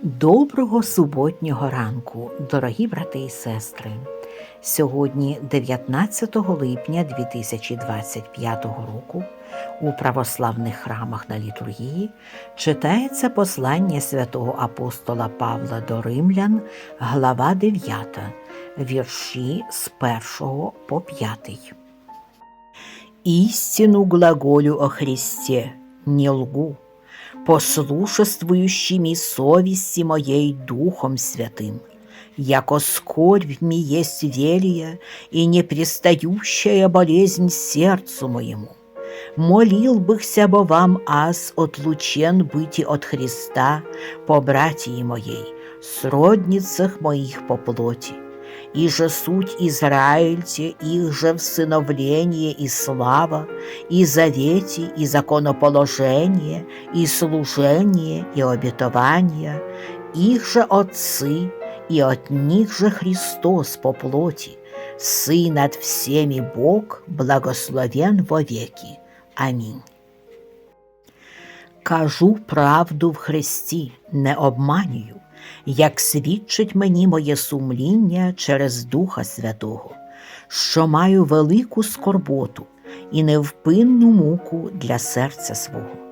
Доброго суботнього ранку, дорогі брати і сестри. Сьогодні, 19 липня 2025 року, у православних храмах на літургії читається послання святого апостола Павла до Римлян, глава 9, вірші з 1 по 5. Истину глаголю о Христе, не лгу, послушествующими совести моей Духом Святым, яко скорбь ми есть велия и непрестающая болезнь сердцу моему. Молил быхся бо вам аз отлучен быти от Христа по братии моей, сродницах моих по плоти, и же суть Израильте, их же всыновление и слава, и завете, и законоположение, и служение, и обетование, их же отцы, и от них же Христос по плоти, Сын над всеми Бог, благословен вовеки. Амінь. Кажу правду в Христі, не обманюю, як свідчить мені моє сумління через Духа Святого, що маю велику скорботу і невпинну муку для серця свого.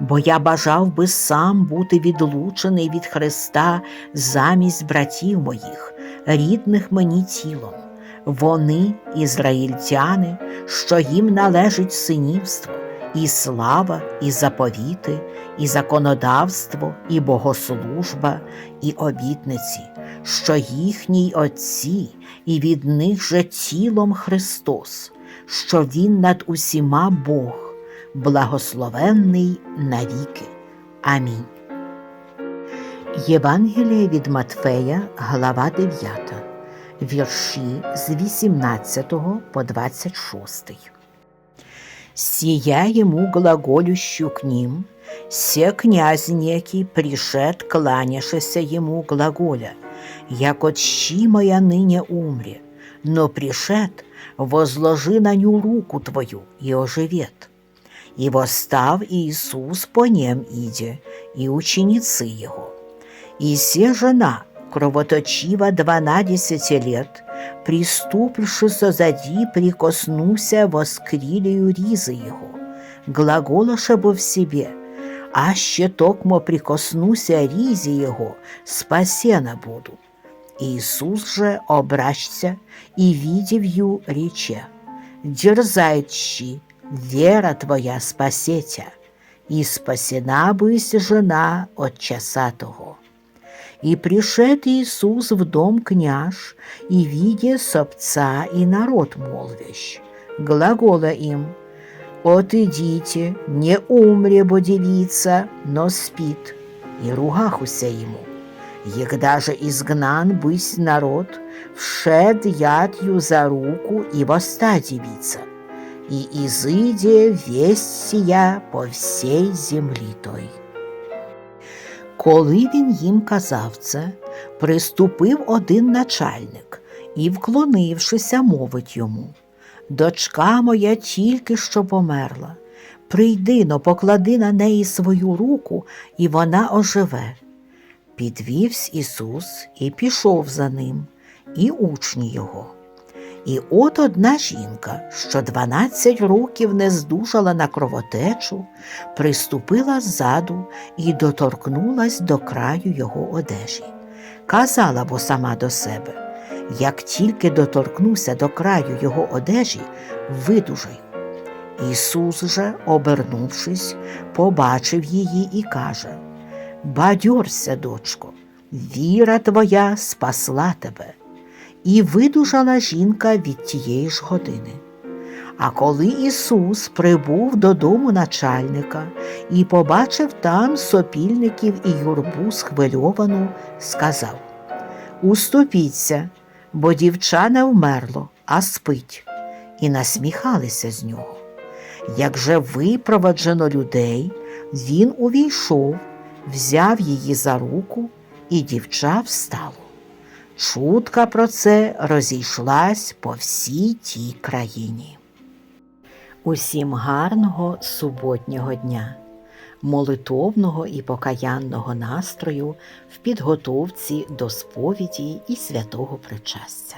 Бо я бажав би сам бути відлучений від Христа замість братів моїх, рідних мені тілом. Вони, ізраїльтяни, що їм належить синівство, і слава, і заповіти, і законодавство, і богослужба, і обітниці, що їхній Отці, і від них же тілом Христос, що Він над усіма Бог, благословенний навіки. Амінь. Євангеліє від Матфея, глава 9, вірші з 18 по 26. Сия ему глаголющу к ним, се князь некий пришед, кланяшися ему глаголя, як отщи моя ныне умре, но пришед, возложи на ню руку твою и оживет. И восстав Иисус по нем иде, и ученицы его. И се жена, кровоточива дванадесяти лет, приступивши созади, прикоснуся воскрилею ризы его, глаголоша бо в себе, аще токмо прикоснуся ризе его, спасена буду. Иисус же обращся и, видев ю, рече, «Дерзай, щи, вера твоя спасетя, и спасена бысь жена от часа того». И пришед Иисус в дом княж, и, видя собца и народ молвящ, глагола им, «Отидите, не умре бо девица, но спит», и ругахуся ему. Егда же изгнан бысь народ, вшед ядью за руку и воста девица, и изыде весть сия по всей земли той. Коли він їм казав це, приступив один начальник і, вклонившися, мовить йому Дочка моя тільки що померла. Прийди но поклади на неї свою руку, і вона оживе. Підвівсь Ісус і пішов за ним, і учні його. І от одна жінка, що дванадцять років не здужала на кровотечу, приступила ззаду і доторкнулась до краю його одежі. Казала бо сама до себе як тільки доторкнуся до краю його одежі, видужай. Ісус же, обернувшись, побачив її і каже Бадьорся, дочко, віра твоя спасла тебе. І видужала жінка від тієї ж години. А коли Ісус прибув додому начальника і побачив там сопільників і юрбу схвильовану, сказав Уступіться, бо дівча не вмерло, а спить, і насміхалися з нього. Як же випроваджено людей, він увійшов, взяв її за руку, і дівча встало. Чутка про це розійшлась по всій тій країні. Усім гарного суботнього дня. Молитовного і покаянного настрою в підготовці до сповіді і святого причастя.